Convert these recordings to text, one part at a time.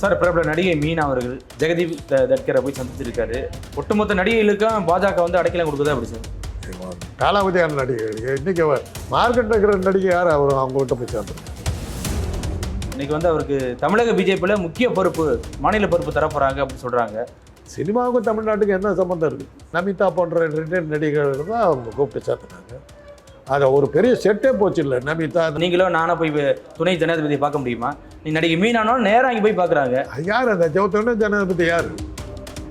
Sir பிரபல நடிகை மீனா அவர்கள் ஜெகதீப் தட்கரை போய் சந்திச்சிருக்காரு. ஒட்டுமொத்த நடிகைகளுக்கும் பாஜக வந்து அடைக்கலம் கொடுக்குதா அப்படி சார்? காலாவதியான நடிகை இன்னைக்கு மார்க்கெட் இருக்கிற நடிகை யார்? அவர் அவங்ககிட்ட போய் சேர்ந்துருக்காங்க இன்னைக்கு வந்து அவருக்கு தமிழக பிஜேபியில் முக்கிய பொறுப்பு மாநில பொறுப்பு தர போறாங்க அப்படின்னு சொல்றாங்க. சினிமாவுக்கும் தமிழ்நாட்டுக்கும் என்ன சம்மந்தம் இருக்குது நமிதா போன்ற ரெண்டு நடிகர்கள் தான் அவங்க கூப்பிட்டு சேர்த்துனாங்க அதை ஒரு பெரிய செட்டே போச்சு இல்லை நமிதா? நீங்களும் நானும் போய் துணை ஜனாதிபதியை பார்க்க முடியுமா? நீ நடிகை மீனானோ நேரா அங்கே போய் பார்க்குறாங்க. யார் அந்த ஜெவத்தோட ஜனாதிபதி யார்?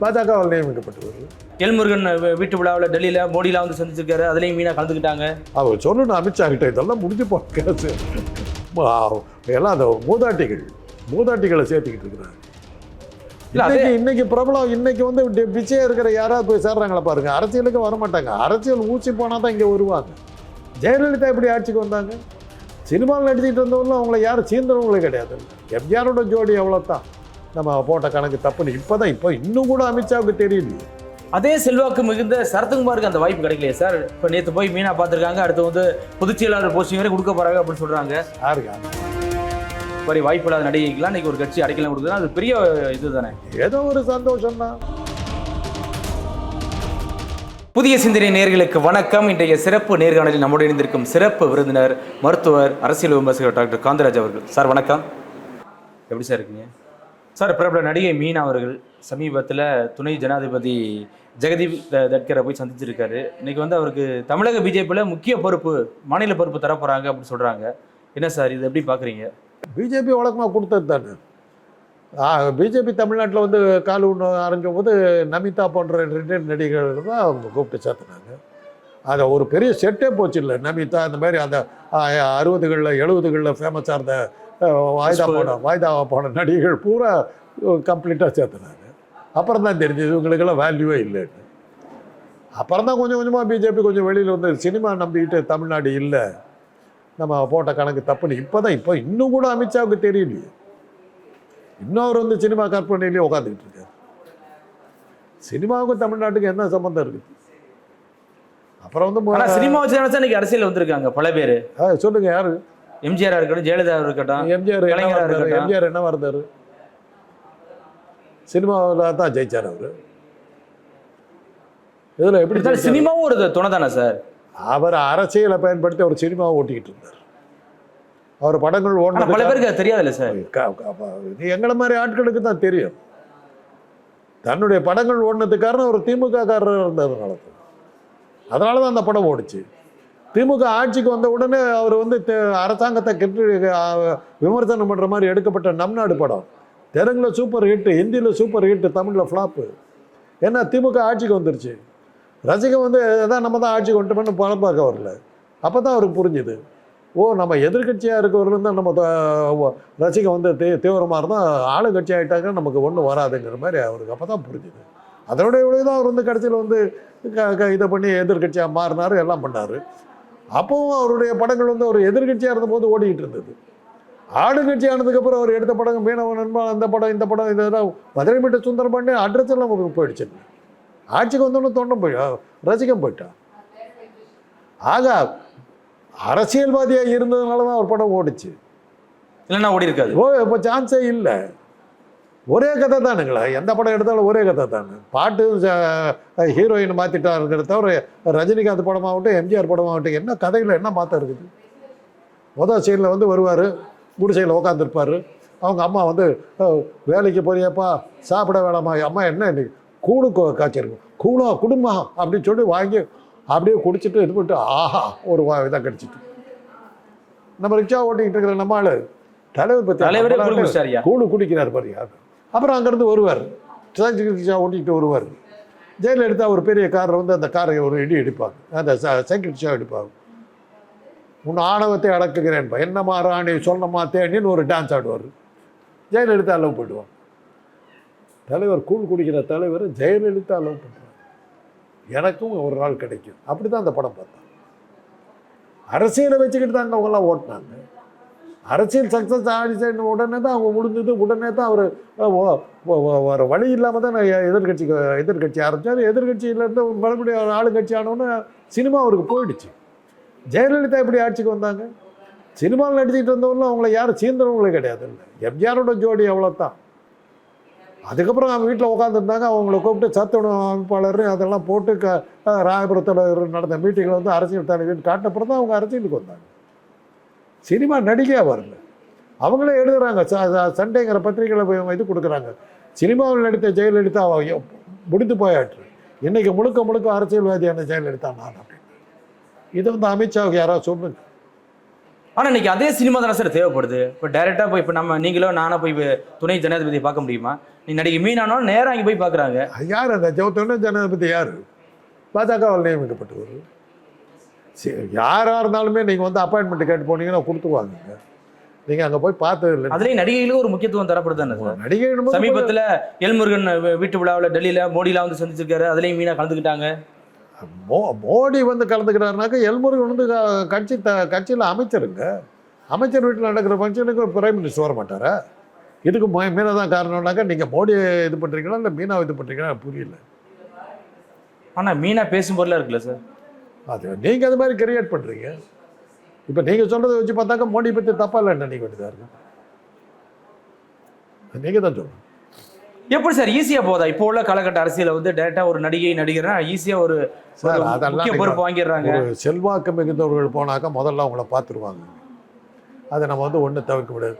பாஜகவால் நியமிக்கப்பட்டவர் எல்முருகன் வீட்டு விழாவில் டெல்லியில் மோடிலாம் வந்து சந்திச்சிருக்காரு. அதுலேயும் மீனா கலந்துக்கிட்டாங்க. அவர் சொல்லணும் அமித்ஷா கிட்ட இதெல்லாம் முடிஞ்சு கேஸ் எல்லாம் அந்த மூதாட்டிகள் மூதாட்டிகளை சேர்த்துக்கிட்டு இருக்கிறாங்க. இன்னைக்கு இன்னைக்கு பிரபலம் இன்னைக்கு வந்து டி- பிச்சையா இருக்கிற யாராவது போய் சேர்றாங்களா பாருங்க. அரசியலுக்கு வர மாட்டாங்க அரசியல் ஊசி போனால் தான் இங்கே வருவாங்க. ஜெயலலிதா எப்படி ஆட்சிக்கு வந்தாங்க? சினிமாவில் நடிச்சிட்டு இருந்தவங்களும் அவங்கள யாரும் சீர்ந்தவங்களே கிடையாது. எம்ஜிஆரோட ஜோடி அவ்வளோதான் நம்ம போட்ட கணக்கு தப்புன்னு இப்போ தான் இப்போ இன்னும் கூட அமித்ஷாவுக்கு தெரியலையே. அதே செல்வாக்கு மிகுந்த சரத்குமாருக்கு அந்த வாய்ப்பு கிடைக்கலையே சார். இப்போ நேற்று போய் மீனா பார்த்துருக்காங்க. அடுத்து வந்து பொதுச் செயலாளர் போஸ்டிங் வரை கொடுக்க போறாங்க அப்படின்னு சொல்றாங்க. யாருக்கா மாதிரி வாய்ப்பு இல்லாத நடிகைக்கெல்லாம் இன்னைக்கு ஒரு கட்சி அடைக்கலம் கொடுக்குதுன்னா அது பெரிய இது தானே ஏதோ ஒரு சந்தோஷம் தான் புதிய சிந்தனை நேர்களுக்கு வணக்கம். இன்றைய சிறப்பு நேர்காணலில் நம்முடைய இணைந்திருக்கும் சிறப்பு விருந்தினர் மருத்துவர் அரசியல் விமர்சகர் டாக்டர் காந்தராஜ் அவர்கள். சார் வணக்கம். எப்படி சார் இருக்கீங்க? சார் பிரபல நடிகை மீனா அவர்கள் சமீபத்தில் துணை ஜனாதிபதி ஜெகதீப் த- தட்கரை போய் சந்திச்சிருக்காரு. இன்னைக்கு வந்து அவருக்கு தமிழக பிஜேபியில் முக்கிய பொறுப்பு மாநில பொறுப்பு தர போறாங்க அப்படின்னு சொல்றாங்க. என்ன சார் இது எப்படி பார்க்குறீங்க பிஜேபி வழக்கமாக கொடுத்தது தானே? பிஜேபி தமிழ்நாட்டில் வந்து கால் ஒன்று அரைஞ்சும் போது நமிதா போன்ற ரெண்டு நடிகர்கள் தான் அவங்க கூப்பிட்டு சேர்த்துனாங்க. அதை ஒரு பெரிய செட்டே போச்சு இல்லை நமிதா இந்த மாதிரி அந்த அறுபதுகளில் எழுபதுகளில் ஃபேமஸாக இருந்த வாய்தா போன வாய்தா போன நடிகர்கள் பூரா கம்ப்ளீட்டாக சேர்த்துனாங்க. அப்புறம் தான் தெரிஞ்சது இவங்களுக்கெல்லாம் வேல்யூவே இல்லைன்னு. அப்புறம் தான் கொஞ்சம் கொஞ்சமாக பிஜேபி கொஞ்சம் வெளியில் வந்து சினிமா நம்பிக்கிட்டு தமிழ்நாடு இல்லை. நம்ம போட்ட கணக்கு தப்புன்னு இப்போ தான் இப்போ இன்னும் கூட அமித்ஷாவுக்கு தெரியலையே. இன்னும் அவர் வந்து சினிமா கற்பனையிலேயே உட்காந்துக்கிட்டு இருக்காரு. சினிமாவுக்கும் தமிழ்நாட்டுக்கும் என்ன சம்மந்தம் இருக்குது அப்புறம் வந்து சினிமா வச்சு இன்னைக்கு அரசியல் வந்திருக்காங்க பல பேர். சொல்லுங்க யாரு? எம்ஜிஆர் இருக்கட்டும் ஜெயலலிதா இருக்கட்டும் எம்ஜிஆர் என்ன கலைஞரா இருந்தாரு? இருக்கட்டும். எம்ஜிஆர் என்ன இருந்தார்? சினிமாவில் தான் ஜெயிச்சார் அவர். இதில் எப்படி? சினிமாவும் ஒரு துணை தானே சார்? அவர் அரசியலை பயன்படுத்தி அவர் சினிமாவை ஓட்டிக்கிட்டு இருந்தார். அவர் படங்கள் ஆனா ஓடுனது பல பேருக்கு தெரியாதுல்ல சார். இது எங்களை மாதிரி ஆட்களுக்கு தான் தெரியும். தன்னுடைய படங்கள் ஓடினதுக்கு காரணம் ஒரு திமுக காரர் இருந்ததுனால தான். அதனால தான் அந்த படம் ஓடிச்சு. திமுக ஆட்சிக்கு வந்த உடனே அவர் வந்து அரசாங்கத்தை கெட்டு விமர்சனம் பண்ணுற மாதிரி எடுக்கப்பட்ட நம் நாடு படம். தெலுங்கில் சூப்பர் ஹிட்டு ஹிந்தியில் சூப்பர் ஹிட்டு தமிழில் ஃப்ளாப்பு. ஏன்னா திமுக ஆட்சிக்கு வந்துருச்சு. ரசிகன் வந்து அதான் நம்ம தான் ஆட்சிக்கு வந்துட்டோம்னு படம் பார்க்க வரல. அப்போ தான் அவருக்கு புரிஞ்சுது. ஓ நம்ம எதிர்கட்சியாக இருக்கவர்கள் தான் நம்ம த- ரசிகன் வந்து தீ தீவிரமாக இருந்தால் ஆளுங்கட்சி ஆகிட்டாங்க நமக்கு ஒன்றும் வராதுங்கிற மாதிரி அவருக்கு அப்போ தான் புரிஞ்சுது. அதனுடைய விளைவு தான் அவர் வந்து கடைசியில் வந்து க- க- இதை பண்ணி எதிர்கட்சியாக மாறினார் எல்லாம் பண்ணார். அப்போவும் அவருடைய படங்கள் வந்து ஒரு எதிர்கட்சியாக இருந்தபோது ஓடிக்கிட்டு இருந்தது. ஆளுங்கட்சி ஆனதுக்கப்புறம் அவர் எடுத்த படம் மீனவ நண்பா அந்த படம் இந்த படம் இதெல்லாம் மதுரை மீட்ட சுந்தரம் பண்ணி அட்ரஸ் எல்லாம் நமக்கு போயிடுச்சு. ஆட்சிக்கு வந்தோடனே தோண்டம் போய் ரசிகம் போயிட்டான் ஆக அரசியல்வாதியாக இருந்ததுனால தான் அவர் படம் ஓடிச்சு. இல்லைன்னா ஓடி இருக்காது. ஓ இப்போ சான்ஸே இல்லை. ஒரே கதை தானுங்களா. எந்த படம் எடுத்தாலும் ஒரே கதை தானே. பாட்டு ஹீரோயின் மாற்றிட்டாருங்கிறத தவிர ரஜினிகாந்த் படமாகட்டும் எம்ஜிஆர் படமாகட்டும் என்ன கதையில் என்ன மாற்றம் இருக்குது? முதல் சீனில் வந்து வருவார். குடிசையில் உட்காந்துருப்பார் அவங்க அம்மா வந்து வேலைக்கு போறியாப்பா? சாப்பிட வேணாமா? அம்மா என்ன இன்னைக்கு கூழு கோ- காய்ச்சிருக்கு. கூழா குடும்பா அப்படின்னு சொல்லி வாங்கி அப்படியே குடிச்சிட்டு இது பண்ணிட்டு ஆஹா ஒரு இதாக கடிச்சிட்டு. நம்ம ரிக்ஷா ஓட்டிக்கிட்டு இருக்கிற நம்ம ஆளு தலைவர் பற்றி. கூழு குடிக்கிறார் பாருங்க அப்புறம் அங்கேருந்து வருவார். ரிக்ஷா ஓட்டிக்கிட்டு வருவார். ஜெயலலிதா ஒரு பெரிய காரில் வந்து அந்த காரை ஒரு இடி இடிப்பாங்க. அந்த சைக்கிள் ரிக்ஷா இடிப்பாங்க. உன் ஆணவத்தை அடக்குகிறேன் என்னம்மா ராணி சொன்னம்மா தேனின்னு ஒரு டான்ஸ் ஆடுவார். ஜெயலலிதா லவ் பண்ணுவாங்க. தலைவர் கூழ் குடிக்கிற தலைவர் ஜெயலலிதா லவ் பண்ணுறாங்க எனக்கும் ஒரு நாள் கிடைக்கும். அப்படி தான் அந்த படம் பார்த்தேன். அரசியலை வச்சுக்கிட்டு தான் அவங்கெல்லாம் ஓட்டினாங்க. அரசியல் சக்ஸஸ் ஆகிச்சு உடனே தான் அவங்க முடிஞ்சது. உடனே தான் அவர் ஒரு வழி இல்லாமல் தான் நான் எதிர்கட்சி எதிர்கட்சி ஆரம்பித்தார் எதிர்கட்சியிலேருந்து மறுபடியும் ஆளுங்கட்சி ஆனோன்னு சினிமா அவருக்கு போயிடுச்சு. ஜெயலலிதா எப்படி ஆட்சிக்கு வந்தாங்க? சினிமாவில் நடிச்சுக்கிட்டு வந்தவங்களும் அவங்கள யாரும் சீர்ந்தவங்களே கிடையாது இல்லை எம்ஜிஆரோட ஜோடி அவ்வளோத்தான் அதுக்கப்புறம் அவங்க வீட்டில் உட்காந்துருந்தாங்க அவங்கள கூப்பிட்டு சத்துணவு அமைப்பாளர் அதெல்லாம் போட்டு க ராயபுரத்தில் நடந்த மீட்டிங்கில் வந்து அரசியல் தலைவர் காட்டினப்புறம் தான் அவங்க அரசியலுக்கு வந்தாங்க. சினிமா நடிகையாக வரல. அவங்களே எழுதுகிறாங்க ச- சண்டேங்கிற பத்திரிகையில் போய் அவங்க இது கொடுக்குறாங்க. சினிமாவில் நடித்த ஜெயலலிதா முடிந்து போயாற்று இன்றைக்கி முழுக்க முழுக்க அரசியல்வாதியான ஜெயலலிதா நான் அப்படின்னு. இது வந்து அமித்ஷாவுக்கு யாராவது சொல்லுங்க. ஆனால் இன்னைக்கு அதே சினிமா தானே சார் தேவைப்படுது? இப்போ டைரெக்டாக போய் இப்போ நம்ம நீங்களோ நானா போய் துணை ஜனாதிபதியை பார்க்க முடியுமா? நீ நடிகை மீனானாலும் நேரா அங்கே போய் பார்க்குறாங்க யார் அந்த ஜெவத்தோட ஜனாதிபதி யார்? பாஜகவால் நியமிக்கப்பட்டவர். சரி யாராக இருந்தாலுமே நீங்கள் வந்து அப்பாயின்மெண்ட் கேட்டு போனீங்கன்னா கொடுத்துருவாங்க. நீங்கள் அங்கே போய் பார்த்தது இல்லை. அதுலயும் நடிகைகளுக்கு ஒரு முக்கியத்துவம் தரப்படுது தானே சார்? நடிகை சமீபத்துல எல்முருகன் வீட்டு விழாவில் டெல்லியில மோடிலாம் வந்து சந்திச்சிருக்காரு. அதுலயும் மீனா கலந்துக்கிட்டாங்க. மோ மோடி வந்து கலந்துக்கிறாருனாக்கா எல்முருகன் வந்து கட்சி த கட்சியில் அமைச்சருங்க அமைச்சர் வீட்டில் நடக்கிற ஃபங்க்ஷனுக்கு பிரைம் மினிஸ்டர் வர மாட்டாரா? இதுக்கு மீனா தான் காரணம்னாக்கா நீங்கள் மோடி இது பண்ணுறீங்களா இல்லை மீனா இது பண்ணுறீங்களா புரியல. ஆனா மீனா பேசும் பொருளா இருக்குல்ல சார்? அது நீங்கள் அது மாதிரி கிரியேட் பண்ணுறீங்க இப்போ நீங்கள் சொல்கிறத வச்சு பார்த்தாக்கா மோடி பற்றி தப்பாக இல்லை நினைக்க வேண்டியதாக இருக்கும். நீங்கள் தான் சொல்லணும். எப்படி சார் ஈஸியா போதா? இப்போ உள்ள காலகட்ட அரசியல வந்து டேரக்டா ஒரு நடிகை நடிகர்னா ஈஸியா ஒரு சார், அதெல்லாம் பொறுப்பு வாங்கிடுறாங்க. செல்வாக்கு மிகுந்தவர்கள் போனாக்கா முதல்ல அவங்கள பார்த்துருவாங்க. அதை நம்ம வந்து ஒன்றும் தவிர்க்க முடியாது.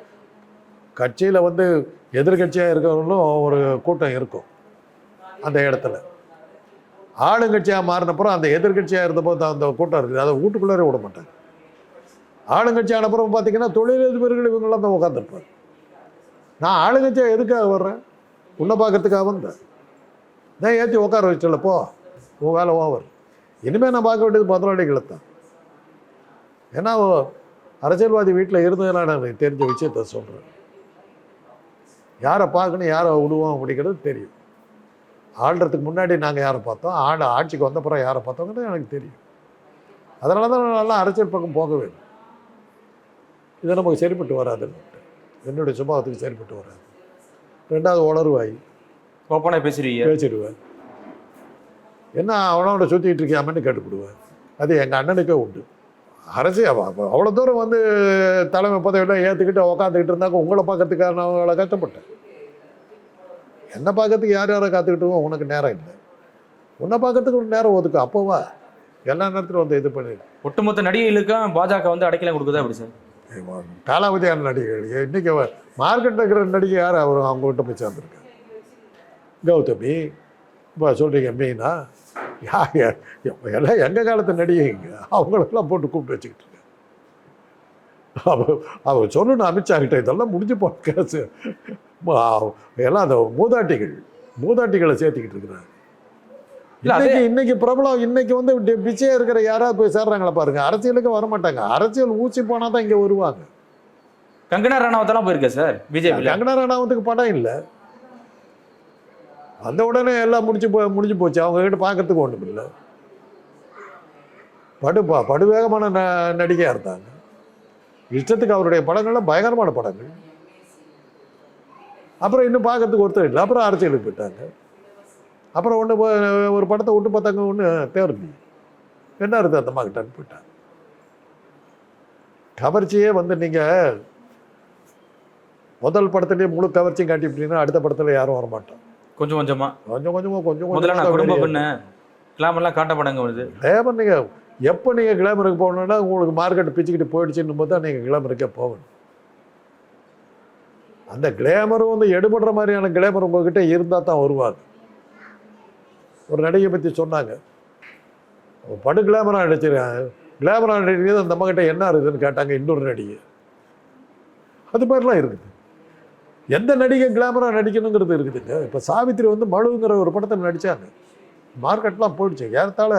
கட்சியில் வந்து எதிர்கட்சியாக இருக்கிறவங்களும் ஒரு கூட்டம் இருக்கும் அந்த இடத்துல. ஆளுங்கட்சியாக மாறினப்புறம் அந்த எதிர்கட்சியாக இருந்தபோது அந்த கூட்டம் இருக்குது. அதை வீட்டுக்குள்ளே விட மாட்டாங்க. ஆளுங்கட்சி ஆனப்புறம் பார்த்தீங்கன்னா தொழிலதிபர்கள் இவங்களாம் தான் உட்காந்துருப்பார் நான் ஆளுங்கட்சியாக எதுக்காக வர்றேன்? உன்னை பார்க்கறதுக்காக வந்தேன். நான் ஏற்றி உட்கார வச்சல போ. உன் வேலை ஓவர் இனிமேல் நான் பார்க்க வேண்டியது முதலாளிகளை தான். ஏன்னா அரசியல்வாதி வீட்டில் இருந்ததுனால நான் தெரிஞ்ச விஷயத்த சொல்கிறேன் யாரை பார்க்கணும் யாரை விடுவோம் அப்படிங்கிறது தெரியும். ஆள்றதுக்கு முன்னாடி நாங்கள் யாரை பார்த்தோம் ஆள் ஆட்சிக்கு வந்தப்புறம் யாரை பார்த்தோங்கிறது எனக்கு தெரியும். அதனால தான் நல்லா அரசியல் பக்கம் போக வேண்டும். இது நமக்கு சரிப்பட்டு வராதுன்னு என்னுடைய சுபாவத்துக்கு சரிப்பட்டு வராது. ரெண்டாவது உளறுவாய். ஓப்பனா பேசுறீங்க? பேசிடுவேன் என்ன அவனோட சுற்றிட்டு இருக்கியாமன்னு கேட்டுக்கிடுவேன் அது எங்கள் அண்ணனுக்கே உண்டு. அவ- அவ்வளோ தூரம் வந்து தலைமை பதவியெல்லாம் ஏற்றுக்கிட்டு உக்காந்துக்கிட்டு இருந்தாக்க உங்களை பார்க்கறதுக்காக நான் அவ்வளோ கஷ்டப்பட்டேன். என்னை பார்க்கறதுக்கு யார் யாரை காத்துக்கிட்டு உனக்கு நேரம் இல்லை. உன்னை பார்க்கறதுக்கு ஒரு நேரம் ஒதுக்கு. அப்போவா எல்லா நேரத்திலும் வந்து இது பண்ணி ஒட்டுமொத்த நடிகைகளுக்கும் பாஜக வந்து அடைக்கலம் கொடுக்குதா அப்படி சார்? காலாவதியான நடிகைகள். இன்னைக்கு மார்க்கெட்டில் இருக்கிற நடிகை யார்? அவர் அவங்க கிட்ட போய் சேர்ந்துருக்காங்க கௌதமி இப்போ சொல்கிறீங்க மீனா. எல்லாம் எங்கள் காலத்து நடிகைங்க. அவங்களெல்லாம் போட்டு கூப்பிட்டு வச்சுக்கிட்டு இருக்கேன் அவ அவ சொல்லணும் அமித்ஷா கிட்ட இதெல்லாம் முடிஞ்சு கேஸு எல்லாம் அந்த மூதாட்டிகள் மூதாட்டிகளை சேர்த்துக்கிட்டு இருக்கிறாங்க. இன்னைக்கு இன்னைக்கு பிரபலம் இன்னைக்கு வந்து டி- பிச்சையா இருக்கிற யாராவது போய் சேர்றாங்களா பாருங்க. அரசியலுக்கு வர மாட்டாங்க அரசியல் ஊசி போனா தான் இங்க வருவாங்க. கங்கனா ராணாவத்தெல்லாம் போயிருக்கேன் சார்? பிஜேபியில் கங்கனா ராணாவத்துக்கு படம் இல்லை. வந்த உடனே எல்லாம் முடிச்சு போ முடிஞ்சு போச்சு. அவங்க கிட்ட பார்க்கறதுக்கு ஒன்றும் இல்லை. படு ப- படுவேகமான ந நடிகையாக இருந்தாங்க. இஷ்டத்துக்கு அவருடைய படங்கள்லாம் பயங்கரமான படங்கள். அப்புறம் இன்னும் பார்க்கறதுக்கு ஒருத்தர் இல்லை. அப்புறம் அரசியலுக்கு போயிட்டாங்க. அப்புறம் ஒன்று ஒரு படத்தை விட்டு பார்த்தாங்க ஒன்று தேர்ந்து என்ன இருக்குது அந்த கிட்டன்னு போயிட்டாங்க. கவர்ச்சியே வந்து நீங்கள் முதல் படத்துலேயே முழு கவர்ச்சியும் காட்டிவிட்டீங்கன்னா அடுத்த படத்தில் யாரும் வர கொஞ்சம் கொஞ்சமா. கொஞ்சம் கொஞ்சமாக கொஞ்சம் முதல்ல நான் கொஞ்சம் குடும்ப பெண்ணு கிளாமர்லாம் காட்ட படங்க வருது கிளாமர் நீங்கள் எப்போ நீங்கள் கிளாமருக்கு போகணுன்னா உங்களுக்கு மார்க்கெட் பிச்சுக்கிட்டு போயிடுச்சுன்னு போது தான் நீங்கள் கிளாமருக்கே போகணும். அந்த கிளாமரும் வந்து எடுபடுற மாதிரியான கிளாமர் உங்ககிட்ட இருந்தால் தான் வருவாங்க ஒரு நடிகை பற்றி சொன்னாங்க. படு கிளாமராக நடிச்சிருக்காங்க கிளாமராக நடிக்கிறது அந்த அம்மாக்கிட்ட என்ன இருக்குதுன்னு கேட்டாங்க இன்னொரு நடிகை. அது மாதிரிலாம் இருக்குது. எந்த நடிகை கிளாமராக நடிக்கணுங்கிறது இருக்குதுங்க இப்போ சாவித்திரி வந்து மழுங்கிற ஒரு படத்தில் நடித்தாங்க மார்க்கெட்லாம் போயிடுச்சு. ஏறத்தாழ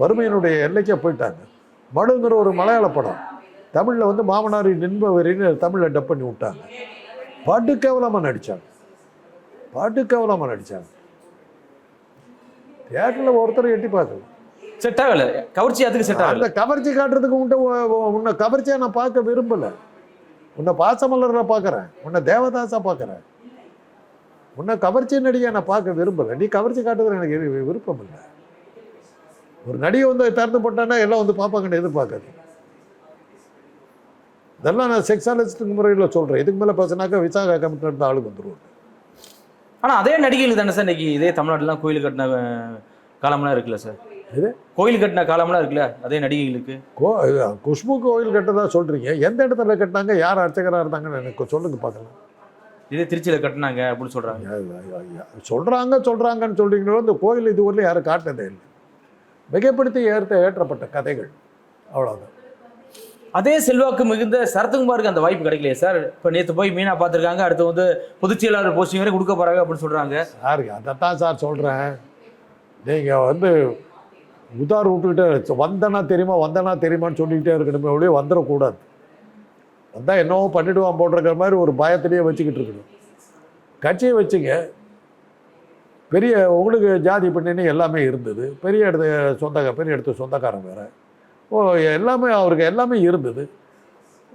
வறுமையினுடைய எல்லைக்கே போயிட்டாங்க. மடுங்கிற ஒரு மலையாள படம். தமிழில் வந்து மாமனாரி நின்பவரின்னு தமிழில் டப் பண்ணி விட்டாங்க. படு கேவலமாக நடித்தாங்க படு கேவலமாக நடித்தாங்க தியேட்டரில் ஒருத்தர் எட்டி பார்க்கல. செட் ஆகல. கவர்ச்சி அதுக்கு செட் ஆகல. அந்த கவர்ச்சி காட்டுறதுக்கு உன்ட்ட உன்னை கவர்ச்சியாக நான் பார்க்க விரும்பலை. உன்னை பாசமலரில் பார்க்குறேன் உன்னை தேவதாஸாக பார்க்குறேன் உன்னை கவர்ச்சி நடிகை நான் பார்க்க விரும்பலை. நீ கவர்ச்சி காட்டுறது எனக்கு விருப்பம் இல்லை. ஒரு நடிகை வந்து திறந்து போட்டான்னா எல்லாம் வந்து பார்ப்பாங்கன்னு எதிர்பார்க்காது இதெல்லாம் நான் செக்ஸாலஜிஸ்ட் முறையில் சொல்கிறேன் இதுக்கு மேலே பேசினாக்கா விசாகா கமிட்டில் தான் ஆளுக்கு வந்துடுவோம் ஆனால் அதே நடிகைகள் தானே சார் இன்னைக்கு? இதே தமிழ்நாட்டிலாம் கோயில் கட்டின காலம்லாம் இருக்குல்ல சார்? எது? கோயில் கட்டின காலம்லாம் இருக்குல்ல அதே நடிகைகளுக்கு. கோ இது குஷ்பு கோயில் கட்டதா சொல்றீங்க. எந்த இடத்துல கட்டினாங்க? யார் அர்ச்சகராக இருந்தாங்கன்னு எனக்கு சொல்லுங்க பார்க்கலாம். இதே திருச்சியில கட்டினாங்க அப்படின்னு சொல்றாங்க. சொல்றாங்க சொல்றாங்கன்னு சொல்றீங்களோ இந்த கோயில் இதுவரையிலும் யாரும் காட்டினதே இல்லை. மிகைப்படுத்தி ஏற்ற ஏற்றப்பட்ட கதைகள். அவ்வளோதான் அதே செல்வாக்கு மிகுந்த சரத்குமாருக்கு அந்த வாய்ப்பு கிடைக்கலையே சார். இப்போ நேற்று போய் மீனா பார்த்துருக்காங்க அடுத்து வந்து பொதுச் செயலாளர் போஸ்டிங் வரை கொடுக்க போறாங்க அப்படின்னு சொல்றாங்க. சார் அதைத்தான் சார் சொல்கிறேன் நீங்கள் வந்து உதார் விட்டுக்கிட்டே வந்தனா தெரியுமா வந்தனா தெரியுமான்னு சொல்லிக்கிட்டே இருக்கணுமே ஒழிய வந்துடக்கூடாது. வந்தால் என்னவோ பண்ணிவிடுவான் போட்டிருக்கிற மாதிரி ஒரு பயத்திலேயே வச்சுக்கிட்டு இருக்கணும். கட்சியை வச்சுங்க. பெரிய உங்களுக்கு ஜாதி பண்ணின்னு எல்லாமே இருந்தது. பெரிய இடத்து சொந்தக பெரிய இடத்து சொந்தக்காரன் வேறு. ஓ எல்லாமே அவருக்கு எல்லாமே இருந்தது.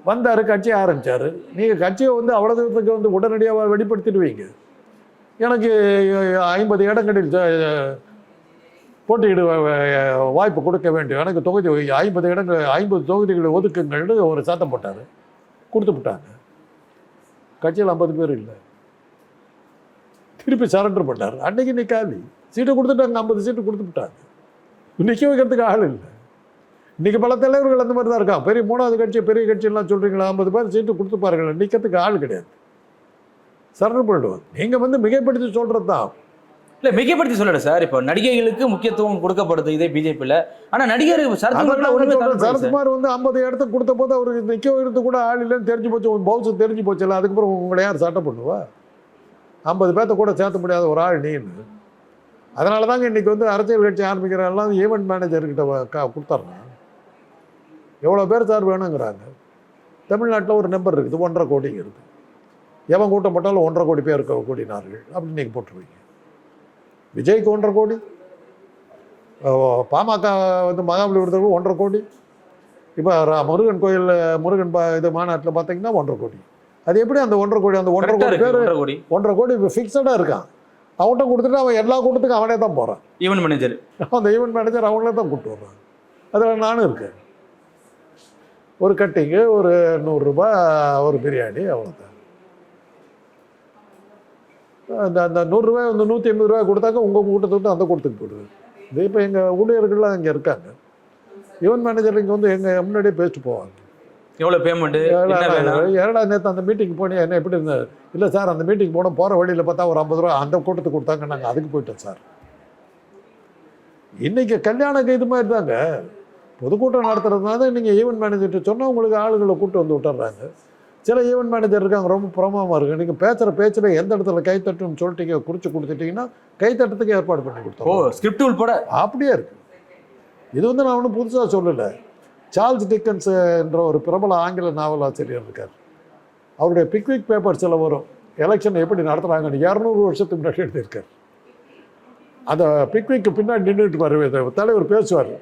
வந்தார் கட்சி ஆரம்பித்தார் நீங்கள் கட்சியை வந்து அவ்வளோ தூரத்துக்கு வந்து உடனடியாக வெளிப்படுத்திடுவீங்க. எனக்கு ஐம்பது இடங்களில் ஜ- போட்டியிட வாய்ப்பு கொடுக்க வேண்டும் எனக்கு தொகுதி ஐம்பது இடங்கள் ஐம்பது தொகுதிகளை ஒதுக்குங்கள்னு ஒரு சத்தம் போட்டார். கொடுத்து விட்டாங்க. கட்சியில் ஐம்பது பேர் இல்லை. திருப்பி சரண்டர் பண்ணார் அன்னைக்கு நிற்காது சீட்டு கொடுத்துட்டாங்க ஐம்பது சீட்டு கொடுத்து விட்டாங்க. நிற்க வைக்கிறதுக்கு ஆள் இல்லை. இன்றைக்கி பல தலைவர்கள் அந்த மாதிரி தான் இருக்கான் பெரிய மூணாவது கட்சி பெரிய கட்சியெல்லாம் சொல்கிறீங்களா ஐம்பது பேர் சீட்டு கொடுத்து பாருங்களேன். நிற்கிறதுக்கு ஆள் கிடையாது. சரண்டர் பண்ணிடுவாங்க. நீங்கள் வந்து மிகைப்படுத்தி சொல்கிறது தான் இல்ல மிகைப்படுத்தி சொல்லல சார். இப்போ நடிகைகளுக்கு முக்கியத்துவம் கொடுக்கப்படுது இதே பிஜேபியில் ஆனா நடிகர் சரத்குமார் வந்து ஐம்பது இடத்துக்கு கொடுத்த போது அவருக்கு நிற்க வைக்கிறது கூட ஆள் இல்லைன்னு தெரிஞ்சு போச்சு. உன் பவுசு தெரிஞ்சு போச்சுல்ல அதுக்கப்புறம் உங்களை யார் சட்டை பண்ணுவா ஐம்பது பேர்த்த கூட சேர்த்த முடியாத ஒரு ஆள் நீன்னு அதனால தாங்க இன்னைக்கு வந்து அரசியல் கட்சி ஆரம்பிக்கிற எல்லாம் ஈவெண்ட் மேனேஜர்கிட்ட கொடுத்துட்றான் எவ்வளோ பேர் சார் வேணுங்கிறாங்க. தமிழ்நாட்டில் ஒரு நம்பர் இருக்குது ஒன்றரை கோடிங்கிறது. எவன் கூட்டம் போட்டாலும் ஒன்றரை கோடி பேர் இருக்க கூடினார்கள். அப்படின்னு நீங்கள் போட்டுருவீங்க விஜய்க்கு ஒன்றரை கோடி. பாமக வந்து மகாபலிபுரத்துக்கு ஒன்றரை கோடி. இப்போ முருகன் கோயில் முருகன் பா இது மாநாட்டில் பார்த்தீங்கன்னா ஒன்றரை கோடி. அது எப்படி அந்த ஒன்றரை கோடி அந்த ஒன்றரை கோடி பேர் ஒன்றரை கோடி. ஒன்றரை கோடி இப்போ ஃபிக்ஸடாக இருக்கான். அவன்கிட்ட கொடுத்துட்டு அவன் எல்லா கூட்டத்துக்கும் அவனே தான் போகிறான் ஈவன் மேனேஜர் அந்த ஈவெண்ட் மேனேஜர் அவங்களே தான் கூப்பிட்டு வர்றான் அதில் நானும் இருக்கேன். ஒரு கட்டிங்கு ஒரு நூறுரூபா ஒரு பிரியாணி அவ்வளோதான் அந்த அந்த நூறுரூவா வந்து நூற்றி ஐம்பது ரூபாய் கொடுத்தாக்க உங்கள் கூட்டத்தை விட்டு அந்த கூட்டத்துக்கு போடுது இது இப்போ எங்கள் ஊழியர்கள்லாம் இங்கே இருக்காங்க. ஈவெண்ட் மேனேஜர் இங்கே வந்து எங்கள் முன்னாடியே பேசிட்டு போவாங்க. எவ்வளவு பேமெண்ட் என்ன வேணும்? ஏடா நேற்று அந்த மீட்டிங் போனியா என்ன எப்படி இருந்தது இல்லை சார் அந்த மீட்டிங் போனோம் போகிற வழியில் பார்த்தா ஒரு ஐம்பது ரூபா அந்த கூட்டத்துக்கு கொடுத்தாங்க நாங்கள் அதுக்கு போயிட்டோம் சார். இன்னைக்கு கல்யாணக்கு இது மாதிரி தாங்க. பொதுக்கூட்டம் நடத்துறதுனால நீங்கள் ஈவெண்ட் மேனேஜர்கிட்ட சொன்னால் உங்களுக்கு ஆளுகளை கூட்டு வந்து விட்டுறாங்க. சில ஈவெண்ட் மேனேஜர் இருக்காங்க ரொம்ப பிரமாமா இருக்கு நீங்கள் பேசுகிற பேச்சில் எந்த இடத்துல கைத்தட்டுன்னு சொல்லிட்டீங்க குறித்து கொடுத்துட்டீங்கன்னா கைத்தட்டத்துக்கு ஏற்பாடு பண்ணி ஓ கொடுத்தோம் ஸ்கிரிப்ட் உள்பட அப்படியே இருக்கு. இது வந்து நான் ஒன்றும் புதுசாக சொல்லலை. சார்ல்ஸ் டிக்கன்ஸ் என்ற ஒரு பிரபல ஆங்கில நாவலாசிரியர் இருக்கார். அவருடைய பிக்விக் பேப்பர்ஸில் வரும். எலெக்ஷன் எப்படி நடத்துகிறாங்கன்னு இரநூறு வருஷத்துக்கு முன்னாடி எழுதியிருக்கார். அந்த பிக்விக்கு பின்னாடி நின்றுட்டு வருவே தலைவர் பேசுவார்.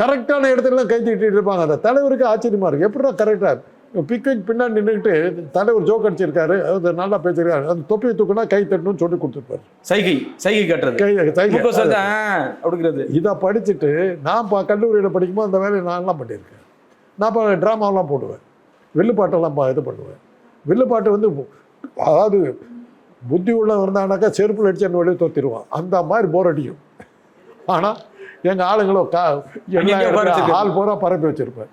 கரெக்டான இடத்துல கை தட்டிட்டு இருப்பாங்க. அந்த தலைவருக்கு ஆச்சரியமா இருக்கு. எப்படிடா கரெக்டாக பிக்விக் பின்னாடி நின்றுக்கிட்டு தலைவர் ஜோக் அடிச்சிருக்காரு. அது நல்லா பேசியிருக்காரு அந்த தொப்பியை தூக்குனா கை தட்டணும்னு சொல்லி கொடுத்துருப்பாரு. சைகை சைகை கட்டுறது. கை கை முக சொல்லிட்டு அப்படிங்கிறது. இதை படிச்சுட்டு நான் இப்போ கல்லூரியில் படிக்கும்போது அந்த வேலையை நான்லாம் பண்ணியிருக்கேன். நான் இப்போ ட்ராமாவெலாம் போடுவேன். வில்லுப்பாட்டெல்லாம் பா- இது பண்ணுவேன். வில்லுப்பாட்டு வந்து அதாவது புத்தி உள்ள இருந்தானாக்கா செருப்பில் அடிச்சு என்ன வெளியே தோத்திடுவான். அந்த மாதிரி போர் அடிக்கும். ஆனால் எங்கள் ஆளுங்களோ கா. ஆள் பூரா பரப்பி வச்சுருப்பேன்.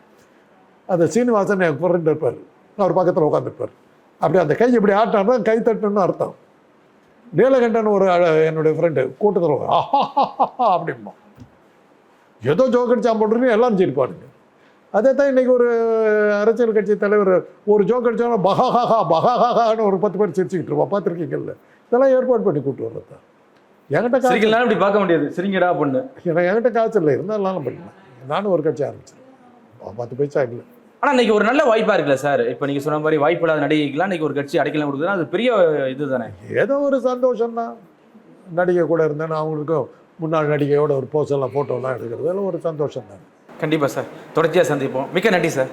அந்த சீனிவாசன் என் ஃப்ரெண்ட் இருப்பார். அவர் பக்கத்தில் உட்காந்துருப்பார் அப்படி அந்த கை இப்படி ஆட்டானா கை தட்டணும்னு அர்த்தம். நீலகண்டன் ஒரு என்னுடைய ஃப்ரெண்டு கூட்டத்தில் அப்படிம்பா. ஏதோ ஜோக் அடிச்சா எல்லாரும் சிரிப்பானுங்க. அதே தான் இன்னைக்கு ஒரு அரசியல் கட்சி தலைவர் ஒரு ஜோக் அடிச்சாலும் பஹாஹாஹா பஹாஹான்னு ஒரு பத்து பேர் சிரிச்சுக்கிட்டு இருப்போம் பார்த்துருக்கீங்கல்ல? இதெல்லாம் ஏற்பாடு பண்ணி கூட்டு வர்றது? தான் என்கிட்ட காசு இப்படி பார்க்க முடியாது. சிரிங்கடா பொண்ணு. எனக்கு என்கிட்ட காசு இல்லை. இருந்தாலும் பண்ணலாம் நானும் ஒரு கட்சி ஆரம்பிச்சேன். பத்து பைசா இல்லை. ஆனா இன்னைக்கு ஒரு நல்ல வாய்ப்பா இருக்குல்ல சார்? இப்போ நீங்க சொன்ன மாதிரி வாய்ப்பு இல்லாத நடிகைக்கெல்லாம் இன்னைக்கு ஒரு கட்சி அடைக்கலம் கொடுக்குதுன்னா அது பெரிய இது தானே? ஏதோ ஒரு சந்தோஷம் தான் நடிகை கூட இருந்தேன்னு அவங்களுக்கும் முன்னாள் நடிகையோட ஒரு போஸ் எல்லாம் ஃபோட்டோலாம் எடுக்கிறது அதெல்லாம் ஒரு சந்தோஷம் தான் கண்டிப்பா சார். தொடர்ச்சியா சந்திப்போம். மிக்க நன்றி சார்.